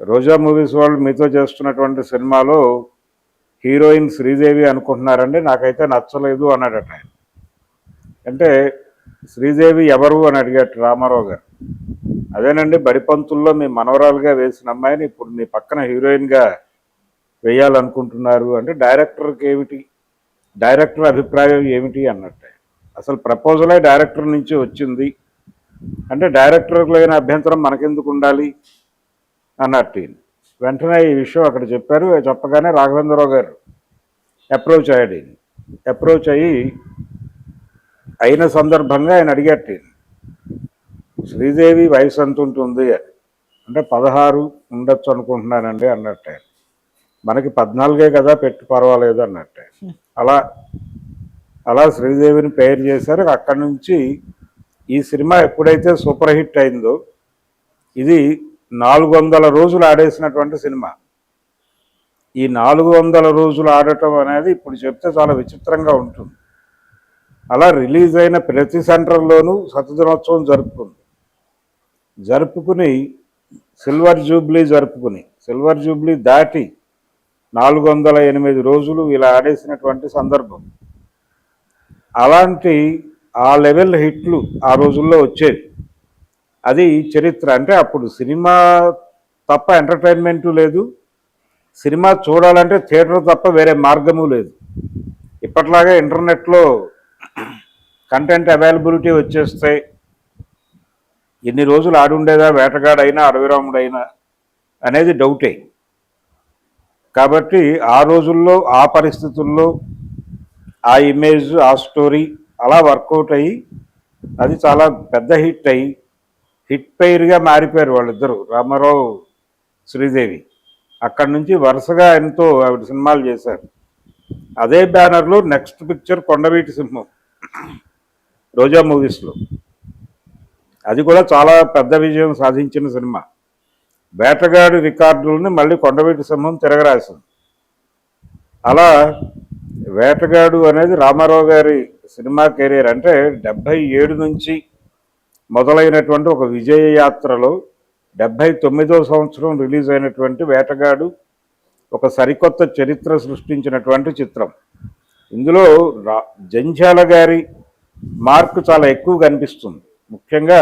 రోజా movies వాళ్ళు మీతో చేస్తున్నటువంటి సినిమాలో హీరోయిన్ శ్రీదేవి అనుకుంటున్నారండి. నాకైతే నచ్చలేదు అన్నాడట ఆయన. అంటే శ్రీదేవి ఎవరు అని అడిగాడు రామారావు గారు. అదేనండి బడిపంతుల్లో మీ మనవరాలుగా వేసిన అమ్మాయిని ఇప్పుడు మీ పక్కన హీరోయిన్గా వేయాలనుకుంటున్నారు అంటే డైరెక్టర్కి ఏమిటి? డైరెక్టర్ అభిప్రాయం ఏమిటి అన్నట్టే అసలు ప్రపోజలే డైరెక్టర్ నుంచి వచ్చింది. అంటే డైరెక్టర్కి లేని అభ్యంతరం మనకెందుకు ఉండాలి? అన్నట్టు ఈయన. వెంటనే ఈ విషయం అక్కడ చెప్పారు చెప్పగానే రాఘవేంద్రరావు గారు అప్రోచ్ అయ్యాడు ఈయన. అప్రోచ్ అయ్యి అయిన సందర్భంగా ఆయన అడిగట్టు ఈయన. శ్రీదేవి వయసు ఎంత ఉంటుంది అంటే పదహారు ఉండొచ్చు అనుకుంటున్నానండి అన్నట్టు ఆయన. మనకి పద్నాలుగే కదా పెట్టి పర్వాలేదు అన్నట్టు అలా అలా శ్రీదేవిని పేరు చేశారు అక్కడి నుంచి ఈ సినిమా ఎప్పుడైతే సూపర్ హిట్ అయిందో ఇది నాలుగు వందల రోజులు ఆడేసినటువంటి సినిమా. ఈ నాలుగు వందల రోజులు ఆడటం అనేది ఇప్పుడు చెప్తే చాలా విచిత్రంగా ఉంటుంది. అలా రిలీజ్ అయిన ప్రతి సెంటర్లోనూ శతదినోత్సవం జరుపుకుంది. జరుపుకుని సిల్వర్ జూబ్లీ జరుపుకుని సిల్వర్ జూబ్లీ దాటి నాలుగు వందల ఎనిమిది రోజులు ఇలా ఆడేసినటువంటి సందర్భం. అలాంటి ఆ లెవెల్ హిట్లు ఆ రోజుల్లో వచ్చేది అది చరిత్ర. అంటే అప్పుడు సినిమా తప్ప ఎంటర్టైన్మెంటు లేదు. సినిమా చూడాలంటే థియేటర్ తప్ప వేరే మార్గము లేదు. ఇప్పట్లాగా ఇంటర్నెట్లో కంటెంట్ అవైలబిలిటీ వచ్చేస్తాయి ఎన్ని రోజులు ఆడుండేదా వేటగాడైనా అడవిరాముడైనా అనేది డౌటే. కాబట్టి ఆ రోజుల్లో ఆ పరిస్థితుల్లో ఆ ఇమేజ్ ఆ స్టోరీ అలా వర్కౌట్ అయ్యి అది చాలా పెద్ద హిట్ అయ్యి హిట్ పెయిర్గా మారిపోయారు వాళ్ళిద్దరూ. రామారావు శ్రీదేవి. అక్కడి నుంచి వరుసగా ఎంతో ఆవిడ సినిమాలు చేశారు. అదే బ్యానర్లో నెక్స్ట్ పిక్చర్ కొండవీటి సింహం రోజా మూవీస్లో. అది కూడా చాలా పెద్ద విజయం సాధించిన సినిమా. వేటగాడి రికార్డులని మళ్ళీ కొండవీటి సింహం తిరగరాసింది. అలా వేటగాడు అనేది రామారావు గారి సినిమా కెరీర్ అంటే డెబ్భై ఏడు నుంచి మొదలైనటువంటి ఒక విజయ యాత్రలో డెబ్భై తొమ్మిదో సంవత్సరం రిలీజ్ అయినటువంటి వేటగాడు ఒక సరికొత్త చరిత్ర సృష్టించినటువంటి చిత్రం. ఇందులో రా జంధ్యాల గారి మార్క్ చాలా ఎక్కువ కనిపిస్తుంది. ముఖ్యంగా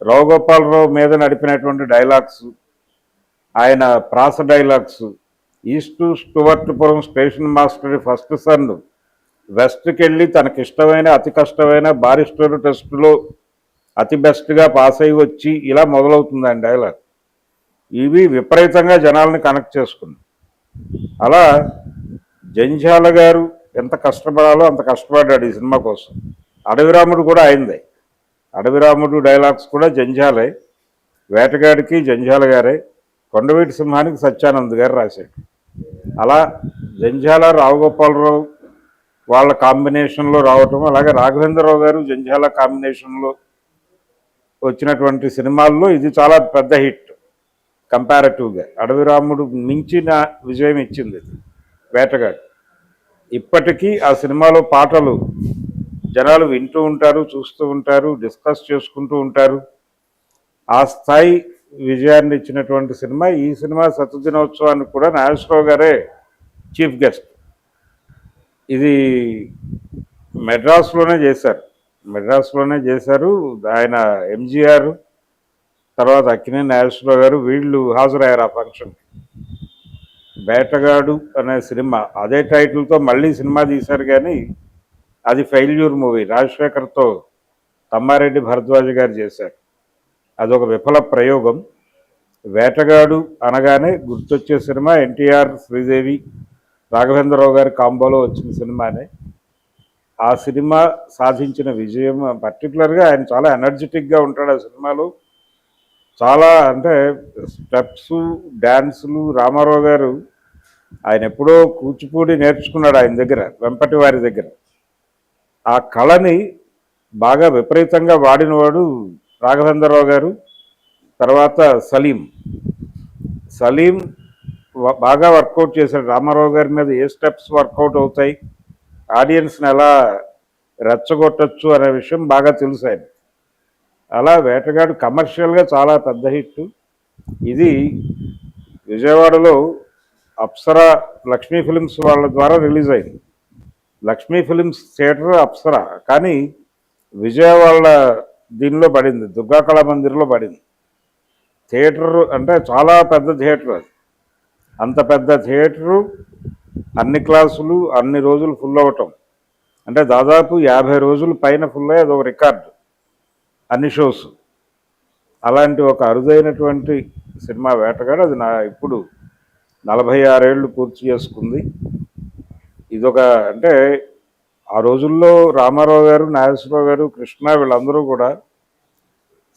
రావుగోపాలరావు మీద నడిపినటువంటి డైలాగ్స్ ఆయన ప్రాస dialogues east Stuartpuram station master first son వెస్ట్కి వెళ్ళి తనకిష్టమైన అతి కష్టమైన బారిస్టర్ టెస్టులో అతి బెస్ట్గా పాస్ అయ్యి వచ్చి ఇలా మొదలవుతుంది ఆయన డైలాగ్ ఇవి విపరీతంగా జనాల్ని కనెక్ట్ చేసుకుంది. అలా జంజాల గారు ఎంత కష్టపడాలో అంత కష్టపడ్డాడు ఈ సినిమా కోసం. అడవిరాముడు కూడా అయిందే. అడవిరాముడు డైలాగ్స్ కూడా జంజాలే వేటగాడికి జంజాల గారే. కొండవీటి సింహానికి సత్యానంద్ గారు రాశాడు. అలా జంజాల రావుగోపాలరావు వాళ్ళ కాంబినేషన్లో రావటం అలాగే రాఘవేంద్రరావు గారు జంజాల కాంబినేషన్లో వచ్చినటువంటి సినిమాల్లో ఇది చాలా పెద్ద హిట్ కంపారిటివ్గా. అడవిరాముడు మించిన విజయం ఇచ్చింది ఇది వేటగాడు. ఇప్పటికీ ఆ సినిమాలో పాటలు జనాలు వింటూ ఉంటారు చూస్తూ ఉంటారు డిస్కస్ చేసుకుంటూ ఉంటారు. ఆ స్థాయి విజయాన్ని ఇచ్చినటువంటి సినిమా ఈ సినిమా శతదినోత్సవానికి కూడా నాగేశ్వరరావు గారే చీఫ్ గెస్ట్. ఇది మెడ్రాస్లోనే చేశారు. మెడ్రాస్లోనే చేశారు. ఆయన ఎంజీఆర్ తర్వాత అక్కినే నాగేశ్వరరావు గారు వీళ్ళు హాజరయ్యారు ఆ ఫంక్షన్ వేటగాడు అనే సినిమా అదే టైటిల్తో మళ్ళీ సినిమా తీశారు కానీ అది ఫెయిల్యూర్ మూవీ. రాజశేఖర్తో తమ్మారెడ్డి భరద్వాజ్ గారు చేశారు. అదొక విఫల ప్రయోగం. వేటగాడు అనగానే గుర్తొచ్చే సినిమా ఎన్టీఆర్ శ్రీదేవి రాఘవేంద్రరావు గారి కాంబోలో వచ్చిన సినిమానే. ఆ సినిమా సాధించిన విజయం పర్టికులర్గా ఆయన చాలా ఎనర్జెటిక్గా ఉంటాడు ఆ సినిమాలో. చాలా అంటే స్టెప్స్ డ్యాన్సులు రామారావు గారు ఆయన ఎప్పుడో కూచిపూడి నేర్చుకున్నాడు ఆయన దగ్గర వెంపటి వారి దగ్గర. ఆ కళని బాగా విపరీతంగా వాడినవాడు రాఘవేంద్రరావు గారు తర్వాత సలీం. సలీం బాగా వర్కౌట్ చేశాడు. రామారావు గారి మీద ఏ స్టెప్స్ వర్కౌట్ అవుతాయి? ఆడియన్స్ని ఎలా రెచ్చగొట్టచ్చు అనే విషయం బాగా తెలుసు ఆయన. అలా వేటగాడు కమర్షియల్గా చాలా పెద్ద హిట్. ఇది విజయవాడలో అప్సరా లక్ష్మీ ఫిలిమ్స్ వాళ్ళ ద్వారా రిలీజ్ అయింది. లక్ష్మీ ఫిలిమ్స్ థియేటర్ అప్సరా కానీ విజయవాడ దీనిలో పడింది దుర్గా కళా మందిర్లో పడింది. థియేటర్ అంటే చాలా పెద్ద థియేటర్ అది. అంత పెద్ద థియేటరు అన్ని క్లాసులు అన్ని రోజులు ఫుల్ అవ్వటం. అంటే దాదాపు యాభై రోజుల పైన ఫుల్ అయ్యి అదొక రికార్డు. అన్ని షోస్ అలాంటి ఒక అరుదైనటువంటి సినిమా వేటగాడు అది నా ఇప్పుడు నలభై ఆరేళ్ళు పూర్తి చేసుకుంది. ఇదొక అంటే ఆ రోజుల్లో రామారావు గారు నాగేశ్వరరావు గారు కృష్ణ వీళ్ళందరూ కూడా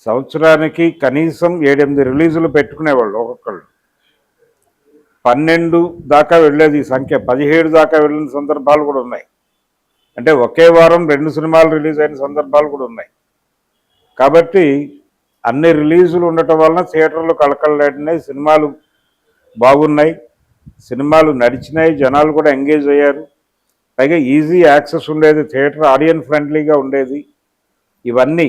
సంవత్సరానికి కనీసం ఏడెనిమిది రిలీజులు పెట్టుకునేవాళ్ళు ఒక్కొక్కళ్ళు. పన్నెండు దాకా వెళ్ళేది ఈ సంఖ్య. పదిహేడు దాకా వెళ్ళిన సందర్భాలు కూడా ఉన్నాయి. అంటే ఒకే వారం రెండు సినిమాలు రిలీజ్ అయిన సందర్భాలు కూడా ఉన్నాయి. కాబట్టి అన్ని రిలీజులు ఉండటం వలన థియేటర్లు కలకలలాడినాయి సినిమాలు బాగున్నాయి. సినిమాలు నడిచినాయి జనాలు కూడా ఎంగేజ్ అయ్యారు. పైగా ఈజీ యాక్సెస్ ఉండేది థియేటర్ ఆడియన్ ఫ్రెండ్లీగా ఉండేది. ఇవన్నీ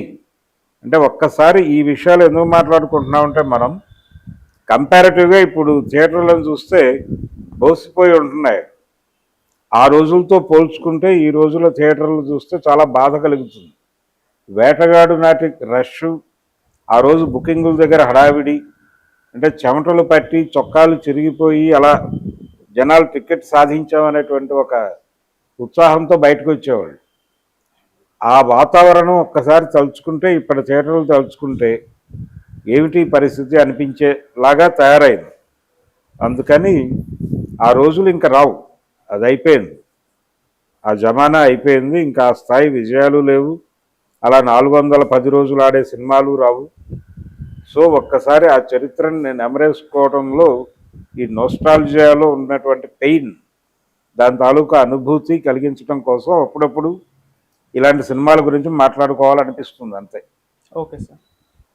అంటే ఒక్కసారి ఈ విషయాలు ఎందుకు మాట్లాడుకుంటున్నామంటే మనం కంపారిటివ్గా ఇప్పుడు థియేటర్లను చూస్తే బోసిపోయి ఉంటున్నాయి. ఆ రోజులతో పోల్చుకుంటే ఈ రోజుల థియేటర్లు చూస్తే చాలా బాధ కలుగుతుంది. వేటగాడు నాటి రష్ ఆ రోజు బుకింగుల దగ్గర హడావిడి అంటే చెమటలు పట్టి చొక్కాలు చిరిగిపోయి అలా జనాలు టికెట్ సాధించామనేటువంటి ఒక ఉత్సాహంతో బయటకు వచ్చేవాళ్ళు. ఆ వాతావరణం ఒక్కసారి తలుచుకుంటే ఇప్పటి థియేటర్లు తలుచుకుంటే ఏమిటి పరిస్థితి అనిపించేలాగా తయారైంది. అందుకని ఆ రోజులు ఇంకా రావు. అది అయిపోయింది. ఆ జమానా అయిపోయింది. ఇంకా ఆ స్థాయి విజయాలు లేవు. అలా నాలుగు వందల పది రోజులు ఆడే సినిమాలు రావు. సో ఒక్కసారి ఆ చరిత్రను నేను ఎమరేసుకోవడంలో ఈ నోస్టాలజియాలో ఉన్నటువంటి పెయిన్ దాని తాలూకా అనుభూతి కలిగించడం కోసం అప్పుడప్పుడు ఇలాంటి సినిమాల గురించి మాట్లాడుకోవాలనిపిస్తుంది అంతే. Okay sir.